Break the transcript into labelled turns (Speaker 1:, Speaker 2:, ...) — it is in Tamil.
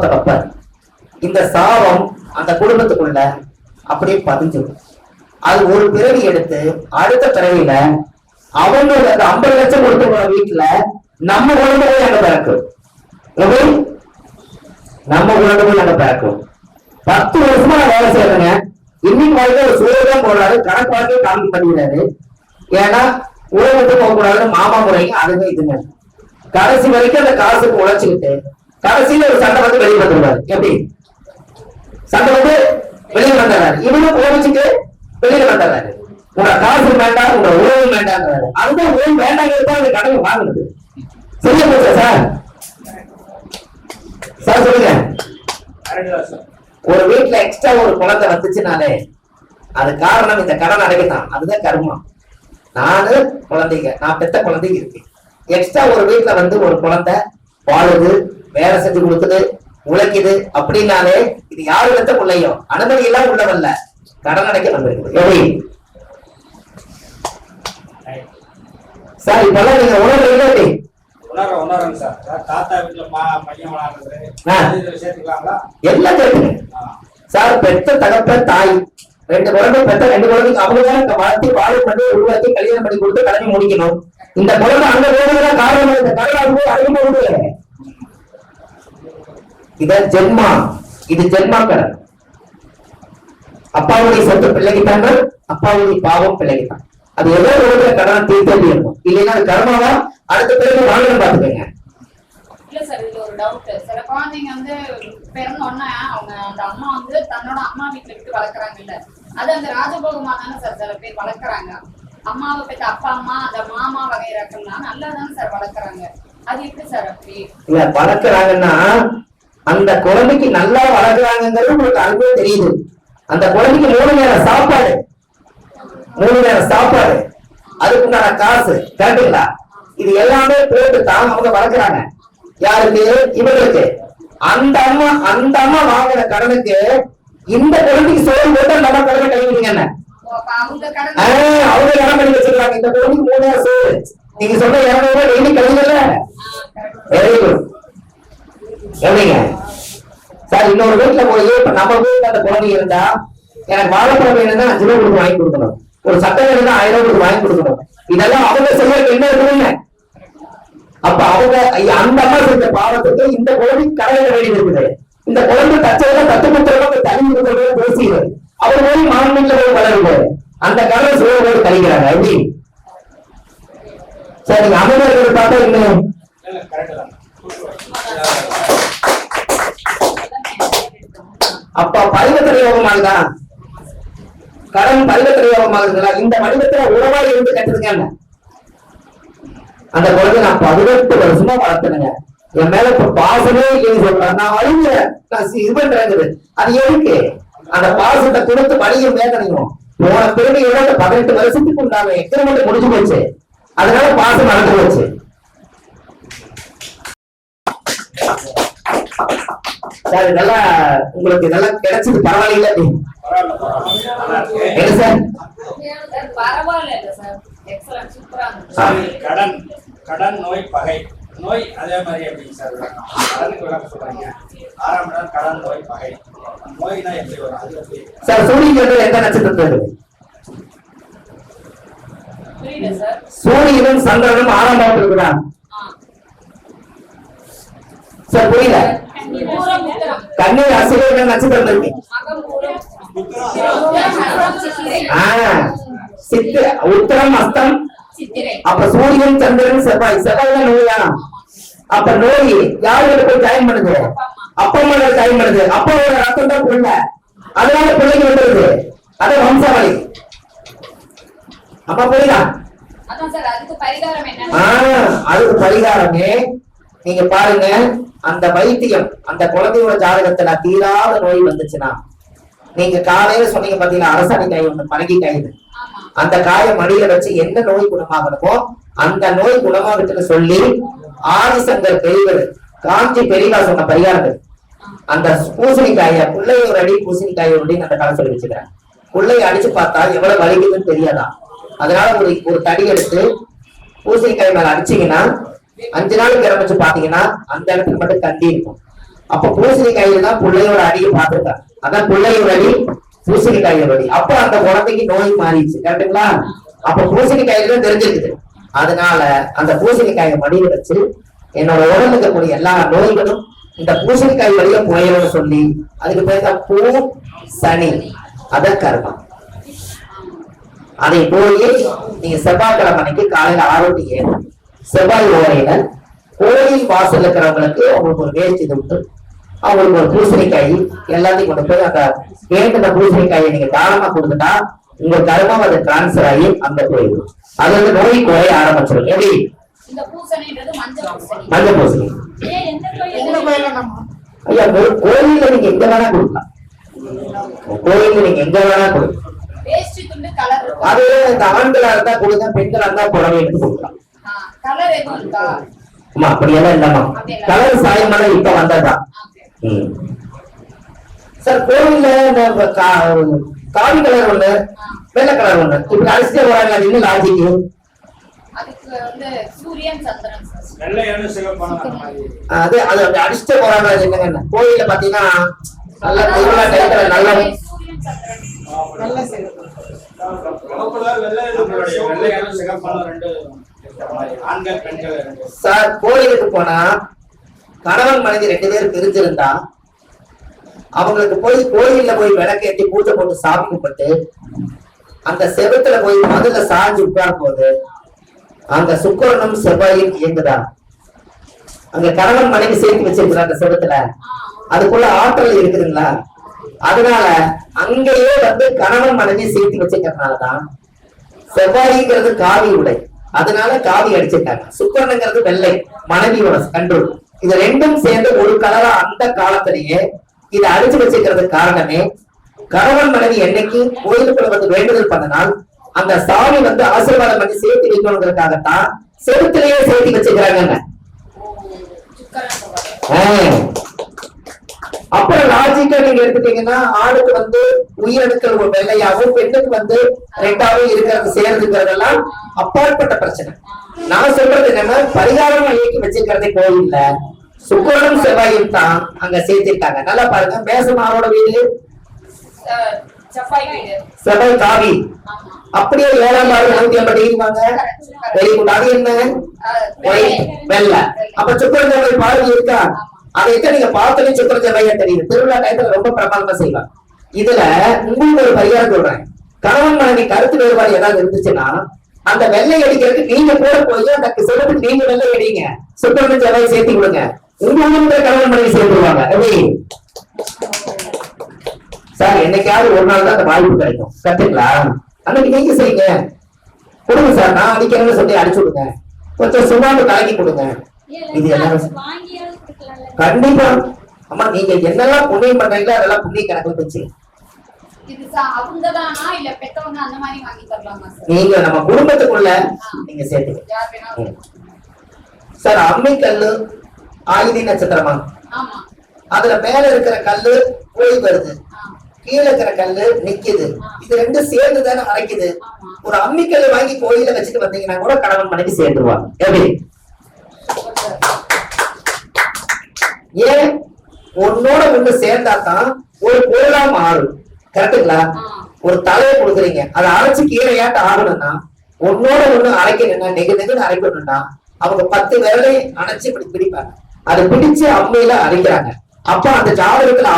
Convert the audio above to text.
Speaker 1: சாபத்தை வைப்பார் இந்த சாபம் அந்த குடும்பத்துக்குள்ள அப்படியே பதிஞ்சிடும். அது ஒரு பிறவி எடுத்து அடுத்த பிறவியில அவங்களுக்கு அந்த ஐம்பது லட்சம் கொடுத்து போன வீட்டுல நம்ம குழந்தை போய் அங்க பிறக்கும். நம்ம குழந்தை போய் அங்க பிறக்கும். பத்து வருஷமா நான் வேலை செய்யறேங்க. இன்னைக்கு வாழ்க்கை ஒரு சூழல் தான் போடுறாரு கணக்கு வாழ்க்கையை காமி பண்ணிடுறாரு ஏன்னா உலகத்து போக மாமா முறைங்க அதுங்க இதுங்க. கடைசி வரைக்கும் அந்த காசுக்கு உழைச்சுக்கிட்டு கடைசியில ஒரு சண்டை வந்து வெளியே வந்துருவாரு. எப்படி? சண்டை வந்து வெளியே வந்துடுறாரு இவனும் கோபிச்சுட்டு வெளியில வந்துடுறாரு உங்க காசு வேண்டாம் உங்க உறவு வேண்டாம் அதுதான் உறவு வேண்டாங்கிறது அந்த கடனை வாங்குறது சரியா போச்சா சார்? சார் சொல்லுங்க. ஒரு வீட்டுல எக்ஸ்ட்ரா ஒரு குழந்தை வந்துச்சுனாலே அது காரணம் இந்த கடன் அடைக்கத்தான் அதுதான் கர்மம் நானு குழந்தைங்க நான் பெத்த குழந்தைங்க இருக்கு எக்ஸ்ட்ரா ஒரு வீட்டுல வந்து ஒரு குழந்தை வாழுது வேலை செஞ்சு கொடுக்குது உழைக்குது அப்படின்னாலே இது யாரு பெத்த பிள்ளையோ அனுமதி எல்லாம் உள்ளவல்ல. கடன் அடைக்க வந்திருக்குது. எப்படி? சார் இப்பெல்லாம் நீங்க உணர்றீங்க எப்படி
Speaker 2: உணர உணரங்க சார். தாத்தா வீட்டுல பையன் விளாடுறது
Speaker 1: எல்லாம் கேட்டுங்க
Speaker 2: ஆ.
Speaker 1: சார் பெத்த தகப்பன் தாய். ரெண்டு குழந்தை பெத்த ரெண்டு குழந்தைக்கு அவங்க தான் இந்த வளர்த்தி பண்ணி உருவாக்கி கல்யாணம் பண்ணி கொடுத்து கடமை முடிக்கணும். இந்த குழந்தை அங்க போனதுதான் காரணம் இந்த கடவுள் போய் அதிகமா விடுவேன் இத ஜென்மா இது ஜென்மா கடன் அப்பாவுடைய சொத்து பிள்ளைக்கு தாங்க அப்பாவுடைய பாவம் பிள்ளைக்கு தான் அது ஏதோ ஒரு கடனை தீர்த்தே இருக்கும் இல்லைன்னா அது கர்மாவா? அடுத்த பிறகு வாங்கணும் பாத்துக்கோங்க
Speaker 3: இல்ல சார் இதுல ஒரு டவுட் சில குழந்தைங்க வந்து பிறந்த உடனே அவங்க அந்த அம்மா வந்து தன்னோட அம்மா வீட்டுல விட்டு வளர்க்குறாங்கல்ல அது அந்த ராஜபோகமா தானே சார் சில பேர் வளர்க்குறாங்க. அம்மாவை பெற்ற அப்பா அம்மா அந்த மாமா வகை ரக்கம்லாம் நல்லா தானே சார் வளர்க்குறாங்க. அது எப்படி சார் அப்படி?
Speaker 1: இல்ல வளர்க்குறாங்கன்னா அந்த குழந்தைக்கு நல்லா வளர்க்குறாங்கிறது உங்களுக்கு அன்பே தெரியுது. அந்த குழந்தைக்கு மூணு நேரம் சாப்பாடு. மூணு நேரம் சாப்பாடு. அதுக்குண்டான காசு. கரெக்டுங்களா இது எல்லாமே போட்டு தான் அவங்க வளர்க்குறாங்க. யாருக்கு? இவங்களுக்கு. அந்த அம்மா அந்த அம்மா வாங்குற கடனுக்கு இந்த குழந்தைக்கு சோறு போட்டு அந்த அம்மா கடனை கைவிடுங்க என்ன?
Speaker 3: அவங்க கடன்
Speaker 1: ஆஹ், பண்ணி வச்சிருக்காங்க. இந்த குழந்தைக்கு மூணு நேரம் சோறு. நீங்க சொன்ன இருநூறு ரூபாய் டெய்லி கழிவுல வெரி குட் எப்படிங்க சார் இன்னொரு வீட்டுல போய் இப்ப நம்ம வீட்டுல அந்த குழந்தை இருந்தா எனக்கு வாழைப்பழம் வேணும்னா அஞ்சு ரூபா கொடுத்து வாங்கி கொடுக்கணும். ஒரு சட்டை வேணும்னா ஆயிரம் ரூபாய் கொடுத்து வாங்கி கொடுக்கணும். இதெல்லாம் அவங்க செய்யறதுக்கு என்ன இருக்குங்க அப்ப அவங்க அந்த அம்மா செஞ்ச பாவத்துக்கு இந்த குழந்தை கரையில வேண்டி இருக்குது. இந்த குழந்தை தச்சதெல்லாம் தத்து முத்திரமா தனி இருக்கிறவங்க பேசுகிறது அவர் போய் மாநில போய் வளருது. அந்த கடலை சூழல் கழிக்கிறாங்க எப்படி? சரி நீங்க பார்த்தா இன்னும் அப்ப பரிவர்த்தனை யோகமாகுதா? கடன் பரிவர்த்தனை யோகமாகுதுங்களா? இந்த வடிவத்துல உறவா இருந்து கட்டுதுங்க அந்த குழந்தை நான் பதினெட்டு வருஷமா வளர்த்தனுங்க. என் மேல இப்ப பாசமே இல்லைன்னு சொல்றேன் நான் வழிகிறேன் நான் இது பண்றேங்குது அது எதுக்கு? அந்த பாசத்தை கொடுத்து வழியை வேதனையும். போன பிறகு இவரோட பதினெட்டு வருஷத்துக்கு உண்டான எக்ஸ்பெரிமெண்ட் முடிஞ்சு போச்சு. அதனால பாசம் நடந்து போச்சு. சார் இதெல்லாம் உங்களுக்கு இதெல்லாம் கிடைச்சது. பரவாயில்ல
Speaker 2: நல்லா
Speaker 1: என்ன சார்?
Speaker 2: கடன் கடன் நோய் பகை. நோய் அதே மாதிரி எப்படிங்க சார்? கடனுக்கு விளக்கம் சொல்றீங்க. ஆறாம் இடம் கடன் நோய் பகை. நோய்னா எப்படி வரும்? அது எப்படி?
Speaker 1: சார் சூரியன் எந்த நட்சத்திரத்தில் சூரியனும் சந்திரனும் ஆறாம் பாவத்தில் இருக்கிறான் சார் புரியல கண்ணி என்ன நட்சத்திரம் சித்து உத்தரம் அஸ்தம். அப்ப சூரியன் சந்திரன் செவ்வாய் செவ்வாய் தான் நோயா? அப்ப நோய் யாருக்கு போய் ஜாயின் பண்ணுது? அப்பா அம்மா ஜாயின் பண்ணுது. அப்பாவோட ரத்தம் தான் பிள்ளை அதனால பிள்ளைக்கு வந்துருது. அது வம்சாவளி. அப்பா புரியுதா
Speaker 3: அதுக்கு பரிகாரம்
Speaker 1: நீங்க பாருங்க அந்த வைத்தியம் அந்த குழந்தையோட ஜாதகத்துல தீராத நோய் வந்துச்சுன்னா நீங்க காலையில சொன்னீங்க பாத்தீங்கன்னா அரசாணி காய் ஒண்ணு பழகி காயுது அந்த காயை மடியில வச்சு என்ன நோய் குணமாகணுமோ அந்த நோய் குணமாகட்டுன்னு சொல்லி ஆதிசங்கர் பெரியவர் காஞ்சி பெரியவா சொன்ன பரிகாரங்கள். அந்த பூசணிக்காய புள்ளைய ஒரு அடி பூசணிக்காய அப்படின்னு அந்த காலம் சொல்லி வச்சுக்கிறேன் பிள்ளைய அடிச்சு பார்த்தா எவ்வளவு வலிக்குதுன்னு தெரியாதான் அதனால ஒரு ஒரு தடி எடுத்து பூசணிக்காய் மேல அடிச்சீங்கன்னா அஞ்சு நாள் கிளம்பிச்சு பாத்தீங்கன்னா அந்த இடத்துல மட்டும் கண்டி இருக்கும். அப்ப பூசணிக்காயில தான் பிள்ளையோட அடியை பார்த்திருக்காங்க. அதான் பிள்ளையோட அடி பூசணிக்காயோட அடி அப்ப அந்த குழந்தைக்கு நோய் மாறிடுச்சு கரெக்டுங்களா அப்ப பூசணிக்காயில தான் தெரிஞ்சிருக்குது. அதனால அந்த பூசணிக்காயை மடியில வச்சு என்னோட உடம்புல இருக்கக்கூடிய எல்லா நோய்களும் இந்த பூசணிக்காய் வழியா போயிடும்னு சொல்லி அதுக்கு பேர் தான் பூ சனி. அத கர்மம் அதை போய் நீங்க செவ்வாய்க்கிழமை அன்னைக்கு காலையில ஆறு டு ஏழு செவ்வாய் ஓரையில கோயில் வாசல் இருக்கிறவங்களுக்கு அவங்களுக்கு ஒரு வேஷ்டி துண்டு அவங்களுக்கு ஒரு பூசணிக்காய் எல்லாத்தையும் கொண்டு போய் அந்த வேண்டின பூசணிக்காயை நீங்க தாராளமா கொடுத்துட்டா உங்க கர்மம் அது டிரான்ஸ்ஃபர் ஆகி அங்க போயிடும். அது வந்து நோய் குறைய ஆரம்பிச்சிடும். எப்படி?
Speaker 3: மஞ்சள் பூசணி.
Speaker 1: ஐயா கோயில்ல நீங்க எங்க வேணா கொடுக்கலாம். கோயில்ல நீங்க எங்க வேணா கொடுக்கலாம். அது இந்த ஆண்களா இருந்தா கொடுங்க பெண்களா இருந்தா புடவை எடுத்து கொடுக்கலாம். அம்மா அப்படியெல்லாம் இல்லம்மா. கலர் சாயமெல்லாம் இப்ப. ம். சார் கோவில்ல இந்த கா- காவி கலர் ஒண்ணு வெள்ளை கலர் ஒண்ணு. இப்படி அடிச்சுட்டே வராங்க அது இன்னும் லாஜிக்கு
Speaker 3: அதுக்கு வந்து சூரியன் சந்திரன் சார்.
Speaker 2: வெள்ளையான சிவப்பான அந்த மாதிரி.
Speaker 1: அது அது அடிச்சுட்டே போறாங்க என்னங்க கோயில்ல பாத்தீங்கன்னா நல்ல திருவிழா டைத்துல நல்ல
Speaker 3: சூரியன் சந்திரன்.
Speaker 4: நல்ல
Speaker 1: சார் கோயிலுக்கு போனா கணவன் மனைவி ரெண்டு பேரும் பிரிஞ்சிருந்தா அவங்களுக்கு போய் கோயில்ல போய் விளக்கேற்றி பூஜை போட்டு சாமி கும்பிட்டு அந்த செவத்துல போய் மதுல சாஞ்சு உட்காரும் போது அங்க சுக்கரனும் செவ்வாயும் இயங்குதா? அங்க கணவன் மனைவி சேர்த்து வச்சிருக்கிற அந்த செவத்துல? அதுக்குள்ள ஆற்றல் இருக்குதுங்களா? அதனால அங்கேயே வந்து கணவன் மனைவி சேர்த்து வச்சிருக்கிறதுனாலதான் செவ்வாய்ங்கிறது காவி உடை. அதனால காவி அடிச்சிருக்காங்க சுக்கரனுங்கிறது வெள்ளை மனைவியோட கண்ட்ரோல் இது ரெண்டும் சேர்ந்து ஒரு கலரா அந்த காலத்திலேயே இதை அடிச்சு வச்சிருக்கிறதுக்கு காரணமே கணவன் மனைவி என்னைக்கு கோயிலுக்குள்ள வந்து வேண்டுதல் பண்ணனால் அந்த சாமி வந்து ஆசீர்வாதம் பண்ணி சேர்த்து வைக்கணுங்கிறதுக்காகத்தான் செவுத்திலேயே சேர்த்து வச்சுக்கிறாங்க. அப்புறம் லாஜிக்கா நீங்க எடுத்துட்டீங்கன்னா ஆணுக்கு வந்து உயிரணுக்கள் ஒரு வெள்ளையாகவும் பெண்ணுக்கு வந்து ரெண்டாவும் இருக்கிறது சேர்ந்துக்கிறதெல்லாம் அப்பாற்பட்ட பிரச்சனை. நான் சொல்றது என்னன்னா பரிகாரம் இயக்கி வச்சிருக்கிறதே கோயில்ல. சுக்கரனும் செவ்வாயும் தான் அங்க சேர்த்திருக்காங்க. நல்லா பாருங்க மேசமாவோட வீடு.
Speaker 3: செவ்வாய்
Speaker 1: காவி அப்படியே ஏழாம் பாரு நூத்தி ஐம்பது டிகிரி வாங்க. வெரி குட் அது என்ன வெள்ளை. அப்ப சுக்கரன் செவ்வாய் பார்வை இருக்கா? அதை நீங்க பார்த்தாலே சுக்கரன் செவ்வாயா தெரியுது. திருவிழா டயத்துல ரொம்ப பிரமாதமா செய்வாங்க. இதுல உங்களுக்கு ஒரு பரிகாரம் சொல்றேன். கணவன் மனைவி கருத்து வேறுபாடு ஏதாவது இருந்துச்சுன்னா அந்த வெள்ளை அடிக்கிறதுக்கு நீங்க கூட போய் அந்த சிறப்பு நீங்க வெள்ளை அடிங்க. சுக்கரன் செவ்வாய் சேர்த்து கொடுங்க. உங்க கணவன் மனைவி சேர்த்துருவாங்க எப்படி? சார் என்னைக்காவது ஒரு நாள் தான் அந்த வாய்ப்பு கிடைக்கும். கத்துங்களா அன்னைக்கு நீங்க செய்யுங்க? கொடுங்க சார். நான் அடிக்கிறேன்னு சொல்லி அடிச்சு விடுங்க. கொஞ்சம் சுண்ணாம்பு கலக்கி கொடுங்க. இது எல்லாரும் கண்டிப்பா. அம்மா நீங்க என்னெல்லாம் புண்ணியம் பண்றீங்களோ அதெல்லாம் புண்ணிய கணக்குல வச்சு
Speaker 3: இது சா- அவங்கதானா? இல்ல பெத்தவங்க அந்த மாதிரி வாங்கி தரலாமா சார்
Speaker 1: நீங்க நம்ம குடும்பத்துக்குள்ள நீங்க
Speaker 3: வேணாலும்
Speaker 1: சார் அம்மி கல்லு ஆயுதி நட்சத்திரமா? அதுல மேல இருக்கிற கல்லு போய் வருது. கீழே இருக்கிற கல்லு நிக்குது. இது ரெண்டும் சேர்ந்து தானே அரைக்குது. ஒரு அம்மிக்கல்லை வாங்கி கோயில வச்சுட்டு வந்தீங்கன்னா கூட கணவன் மனைவி சேர்ந்துருவாங்க. எப்படி. ஏன்? உன்னோட ஒண்ணு சேர்ந்தா தான் ஒரு பொருளா மாறும். கரெக்டுங்களா. ஒரு தலையை கொடுக்குறீங்க. அதை அரைச்சு கீழையாட்ட ஆகணும்னா உன்னோட ஒண்ணு அரைக்கணும்னா நெகு நெகுன்னு அரைக்கணும்னா அவங்க பத்து விரலையும் அணைச்சு இப்படி பிடிப்பாங்க. அதை பிடிச்சு அம்மையில அரைக்கிறாங்க. அப்ப அந்த ஜாதகத்துல